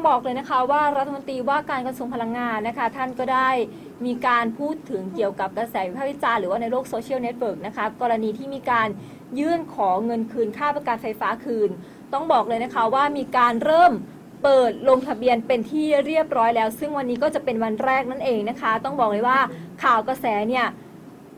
องบอกเลยนะคะว่ารัฐมนตรีว่าการกระทรวงพลังงานนะคะ ท่านก็ได้มีการพูดถึงเกี่ยวกับกระแสวิพากษ์วิจารณ์หรือว่าในโลกโซเชียลเน็ตเวิร์กนะคะกรณีที่มีการยื่นขอเงินคืนค่าประกันไฟฟ้าคืน ต้องบอกเลยนะคะว่ามีการเริ่มเปิดลงทะเบียนเป็นที่เรียบร้อยแล้ว ซึ่งวันนี้ก็จะเป็นวันแรกนั่นเองนะคะ ต้องบอกเลยว่าข่าวกระแสเนี่ย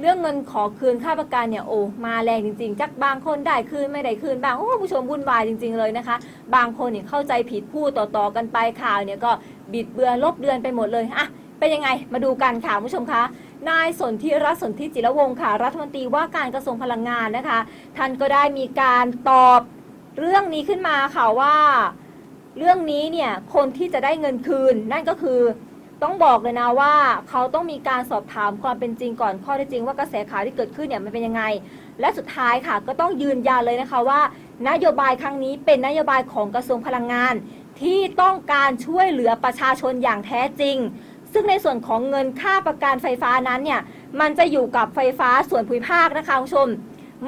เรื่องเงินขอคืนค่าประกันเนี่ยโอ้มาแรงจริงๆจักบางคนได้คืนไม่ได้คืนบางโอ้ผู้ชมวุ่นวายจริง ๆเลยนะคะ บางคนเนี่ยเข้าใจผิดพูดต่อๆกันไปข่าวเนี่ยก็บิดเบือนลบเดือนไปหมดเลยอะเป็นยังไงมาดูกันค่ะคุณผู้ชมคะนายสนธิรัตน์สนธิจิรวงศ์ค่ะ รัฐมนตรีว่าการกระทรวงพลังงานนะคะ ท่านก็ได้มีการตอบเรื่องนี้ขึ้นมาค่ะว่า เรื่องนี้เนี่ยคนที่จะได้เงินคืนนั่นก็คือ ต้องบอกเลยนะว่าเขาต้องมีการสอบถามความเป็นจริงก่อนข้อเท็จจริงว่ากระแสข่าวที่เกิดขึ้นเนี่ยมันเป็นยังไง และสุดท้ายค่ะก็ต้องยืนยันเลยนะคะว่า นโยบายครั้งนี้เป็นนโยบายของกระทรวงพลังงาน ที่ต้องการช่วยเหลือประชาชนอย่างแท้จริง ซึ่งในส่วนของเงินค่าประกันไฟฟ้านั้นเนี่ยมันจะอยู่กับไฟฟ้าส่วนภูมิภาคนะคะคุณผู้ชม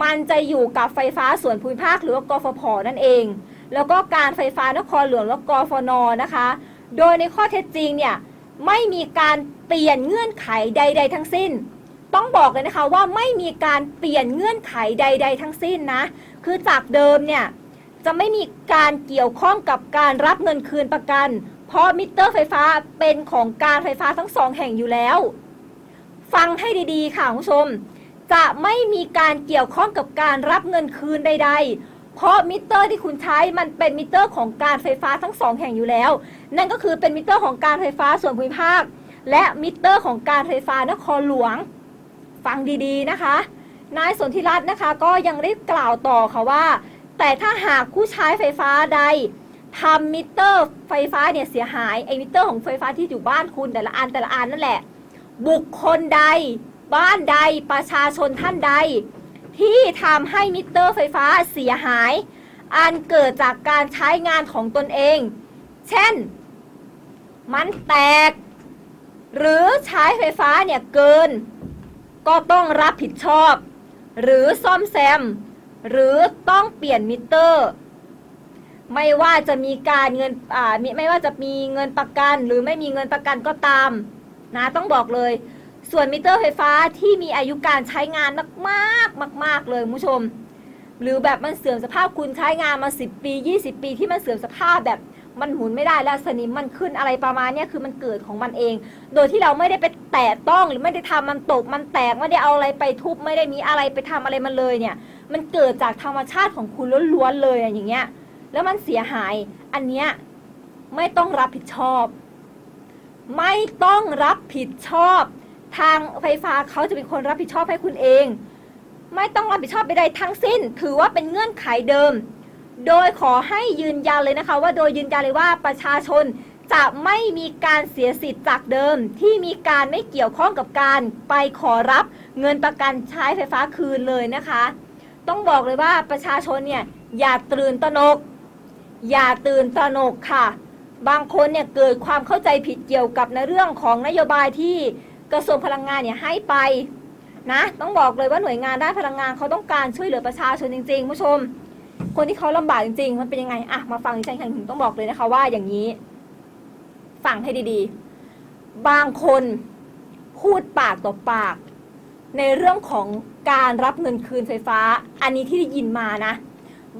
มันจะอยู่กับไฟฟ้าส่วนภูมิภาคหรือว่ากฟผนั่นเอง แล้วก็การไฟฟ้านครหลวงและกฟนนะคะ โดยในข้อเท็จจริงเนี่ย ไม่มีการเปลี่ยนเงื่อนไขใด ๆ ทั้งสิ้น ต้องบอกเลยนะคะว่าไม่มีการเปลี่ยนเงื่อนไขใด ๆ ทั้งสิ้นนะ คือจากเดิมเนี่ยจะไม่มีการเกี่ยวข้องกับการรับเงินคืนประกัน เพราะมิเตอร์ไฟฟ้าเป็นของการไฟฟ้าทั้งสองแห่งอยู่แล้ว ฟังให้ดีๆ ค่ะคุณผู้ชม จะไม่มีการเกี่ยวข้องกับการรับเงินคืนใด ๆ เพราะมิเตอร์ที่คุณใช้มันเป็นมิเตอร์ของการไฟฟ้าทั้งสองแห่งอยู่แล้ว นั่นก็คือเป็นมิเตอร์ของการไฟฟ้าส่วนภูมิภาค และมิเตอร์ของการไฟฟ้านครหลวง ฟังดีๆนะคะ นายสนธิรัตน์นะคะ ก็ยังได้กล่าวต่อค่ะว่า แต่ถ้าหากผู้ใช้ไฟฟ้าใดทำมิเตอร์ไฟฟ้าเนี่ยเสียหายไอมิเตอร์ของไฟฟ้าที่อยู่บ้านคุณแต่ละอันแต่ละอันนั่นแหละ บุคคลใด บ้านใดประชาชนท่านใด ที่ทำให้มิเตอร์ไฟฟ้าเสียหาย อันเกิดจากการใช้งานของตนเอง เช่น มันแตก หรือใช้ไฟฟ้าเนี่ยเกิน ก็ต้องรับผิดชอบ หรือซ่อมแซม หรือต้องเปลี่ยนมิเตอร์ ไม่ว่าจะมีการเงินอ่าไม่ว่าจะมีเงินประกัน หรือไม่มีเงินประกันก็ตามนะต้องบอกเลย ส่วนมิเตอร์ไฟฟ้าที่มีอายุการใช้งานมากๆมาก ๆ เลยคุณผู้ชม หรือแบบมันเสื่อมสภาพคุณใช้งานมา 10 ปี 20 ปีที่มันเสื่อมสภาพแบบมันหมุนไม่ได้แล้วสนิมมันขึ้นอะไรประมาณนี้คือมันเกิดของมันเอง โดยที่เราไม่ได้ไปแตะต้องหรือไม่ได้ทำมันตกมันแตกไม่ได้เอาอะไรไปทุบไม่ได้มีอะไรไปทำอะไรมันเลยเนี่ย มันเกิดจากธรรมชาติของคุณล้วนๆเลยอย่างเงี้ย แล้วมันเสียหายอันเนี้ยไม่ต้องรับผิดชอบ ไม่ต้องรับผิดชอบ ทางไฟฟ้าเขาจะเป็นคนรับผิดชอบให้คุณเอง ไม่ต้องรับผิดชอบใดๆทั้งสิ้น ถือว่าเป็นเงื่อนไขเดิม โดยขอให้ยืนยันเลยนะคะ ว่าโดยยืนยันเลยว่าประชาชนจะไม่มีการเสียสิทธิ์จากเดิม ที่มีการไม่เกี่ยวข้องกับการไปขอรับเงินประกันใช้ไฟฟ้าคืนเลยนะคะ ต้องบอกเลยว่าประชาชนเนี่ยอย่าตื่นตระหนก อย่าตื่นตระหนกค่ะ บางคนเนี่ยเกิดความเข้าใจผิดเกี่ยวกับในเรื่องของนโยบายที่ กระทรวงพลังงานเนี่ยให้ไปนะต้องบอกเลยว่าหน่วยงานด้านพลังงานเขาต้องการช่วยเหลือประชาชนจริงๆผู้ชม คนที่เขาลำบากจริงๆ มันเป็นยังไงอะมาฟังดิฉันถึงต้องบอกเลยนะคะว่าอย่างนี้ฟังให้ดีๆ บางคนพูดปากต่อปาก ในเรื่องของการรับเงินคืนไฟฟ้า อันนี้ที่ได้ยินมานะ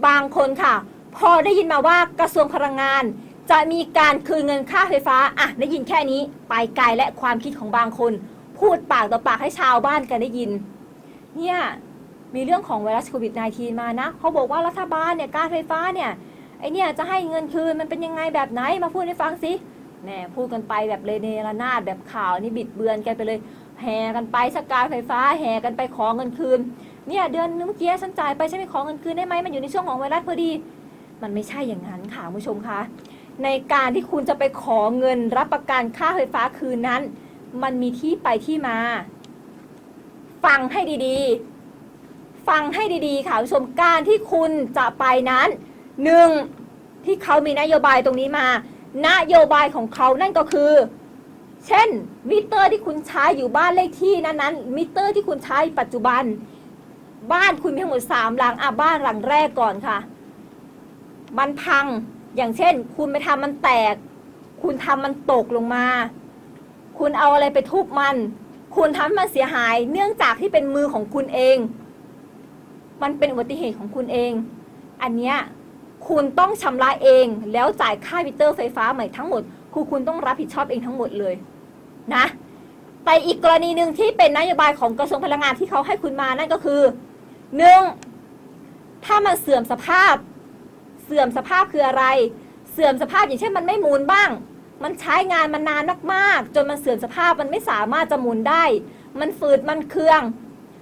บางคนค่ะ พอได้ยินมาว่ากระทรวงพลังงาน จะมีการคืนเงินค่าไฟฟ้าอะได้ยินแค่นี้ไปไกลและความคิดของบางคน พูดปากต่อปากให้ชาวบ้านกันได้ยิน เนี่ยมีเรื่องของไวรัสโควิด -19 มานะเขาบอกว่ารัฐบาลเนี่ยการไฟฟ้าเนี่ยไอเนี่ยจะให้เงินคืนมันเป็นยังไงแบบไหนมาพูดให้ฟังสิแหมพูดกันไปแบบเลเนรนาดแบบข่าวนี่บิดเบือนกันไปเลยแห่กันไปสกการไฟฟ้าแห่กันไปขอเงินคืนเนี่ยเดือนนึงเมื่อกี้ฉันจ่ายไปฉันไม่ขอเงินคืนได้ไหมมันอยู่ในช่วงของไวรัสพอดี มันไม่ใช่อย่างนั้นค่ะผู้ชมคะ ในการที่คุณจะไปขอเงินรับประกันค่าไฟฟ้าคืนนั้น มันมีที่ไปที่มา ฟังให้ดีๆ ฟังให้ดีๆค่ะผู้ชมการที่คุณจะไปนั้นหนึ่งที่เขามีนโยบายตรงนี้มา นโยบายของเขานั่นก็คือ เช่น มิเตอร์ที่คุณใช้อยู่บ้านเลขที่นั้นๆมิเตอร์ที่คุณใช้ปัจจุบัน บ้านคุณมีทั้งหมดสามหลังอะบ้านหลังแรกก่อนค่ะ มันพัง อย่างเช่น คุณไปทำมันแตก คุณทำมันตกลงมา คุณเอาอะไรไปทุบมัน คุณทำให้มันเสียหาย เนื่องจากที่เป็นมือของคุณเอง มันเป็นอุบัติเหตุของคุณเอง อันเนี้ยคุณต้องชำระเองแล้วจ่ายค่ามิเตอร์ไฟฟ้าใหม่ทั้งหมดคือคุณต้องรับผิดชอบเองทั้งหมดเลยนะแต่อีกกรณีหนึ่งที่เป็นนโยบายของกระทรวงพลังงานที่เขาให้คุณมานั่นก็คือหนึ่งถ้ามันเสื่อมสภาพ เสื่อมสภาพคืออะไร เสื่อมสภาพอย่างเช่นมันไม่หมุนบ้าง มันใช้งานมานานมากๆ จนมันเสื่อมสภาพมันไม่สามารถจะหมุนได้ มันฝืดมันเคือง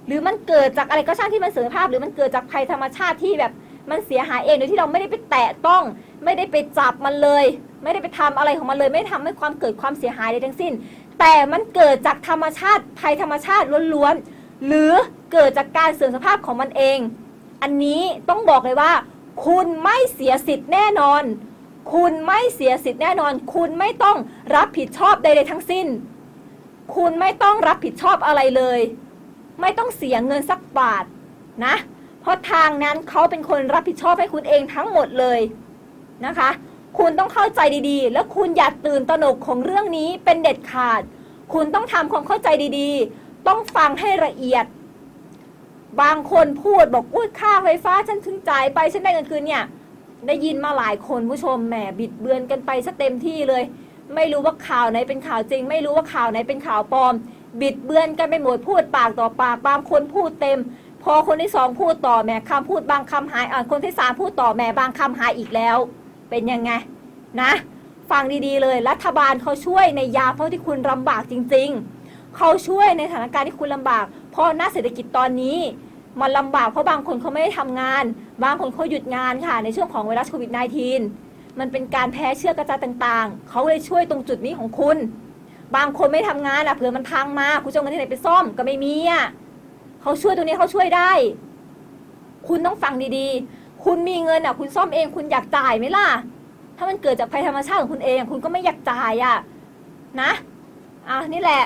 หรือมันเกิดจากอะไรก็ช่างที่มันเสื่อมสภาพ หรือมันเกิดจากภัยธรรมชาติที่แบบมันเสียหายเองโดยที่เราไม่ได้ไปแตะต้อง ไม่ได้ไปจับมันเลย ไม่ได้ไปทำอะไรของมันเลย ไม่ได้ทำให้ความเกิดความเสียหายใดทั้งสิ้น แต่มันเกิดจากธรรมชาติภัยธรรมชาติล้วนๆหรือเกิดจากการเสื่อมสภาพของมันเอง อันนี้ต้องบอกเลยว่า คุณไม่เสียสิทธิ์แน่นอน คุณไม่เสียสิทธิ์แน่นอน คุณไม่ต้องรับผิดชอบใดๆทั้งสิ้น คุณไม่ต้องรับผิดชอบอะไรเลย ไม่ต้องเสียเงินสักบาทนะ เพราะทางนั้นเขาเป็นคนรับผิดชอบให้คุณเองทั้งหมดเลยนะคะ คุณต้องเข้าใจดีๆ แล้วคุณอย่าตื่นตระหนกของเรื่องนี้เป็นเด็ดขาด คุณต้องทำความเข้าใจดีๆ ต้องฟังให้ละเอียด บางคนพูดบอกอุ้ยค่าไฟฟ้าฉันถึงจ่ายไปฉันได้เงินคืนเนี่ยได้ยินมาหลายคนผู้ชมแหมบิดเบือนกันไปซะเต็มที่เลย ไม่รู้ว่าข่าวไหนเป็นข่าวจริง ไม่รู้ว่าข่าวไหนเป็นข่าวปลอม บิดเบือนกันไปหมดพูดปากต่อปากบางคนพูดเต็ม พอคนที่สองพูดต่อแหมคำพูดบางคำหายอะคนที่สามพูดต่อแหมบางคำหายอีกแล้ว เป็นยังไงนะ ฟังดีๆเลยรัฐบาลเขาช่วยในยาเพราะที่คุณลำบากจริง ๆเขาช่วยในสถานการณ์ที่คุณลำบาก เพราะหน้าเศรษฐกิจตอนนี้มันลำบากเพราะบางคนเขาไม่ได้ทำงาน บางคนเขาหยุดงานค่ะ ในช่วงของไวรัสโควิด -19 มันเป็นการแพร่เชื้อกระจายต่างๆ เขาเลยช่วยตรงจุดนี้ของคุณ บางคนไม่ทำงานอะเผื่อมันพังมาคุณจะเอาเงินที่ไหนไปซ่อมก็ไม่มีอะเขาช่วยตรงนี้เขาช่วยได้ คุณต้องฟังดีๆ คุณมีเงินอะ คุณซ่อมเองคุณอยากจ่ายไหมล่ะ ถ้ามันเกิดจากภัยธรรมชาติของคุณเอง คุณก็ไม่อยากจ่ายอะนะอะนี่แหละ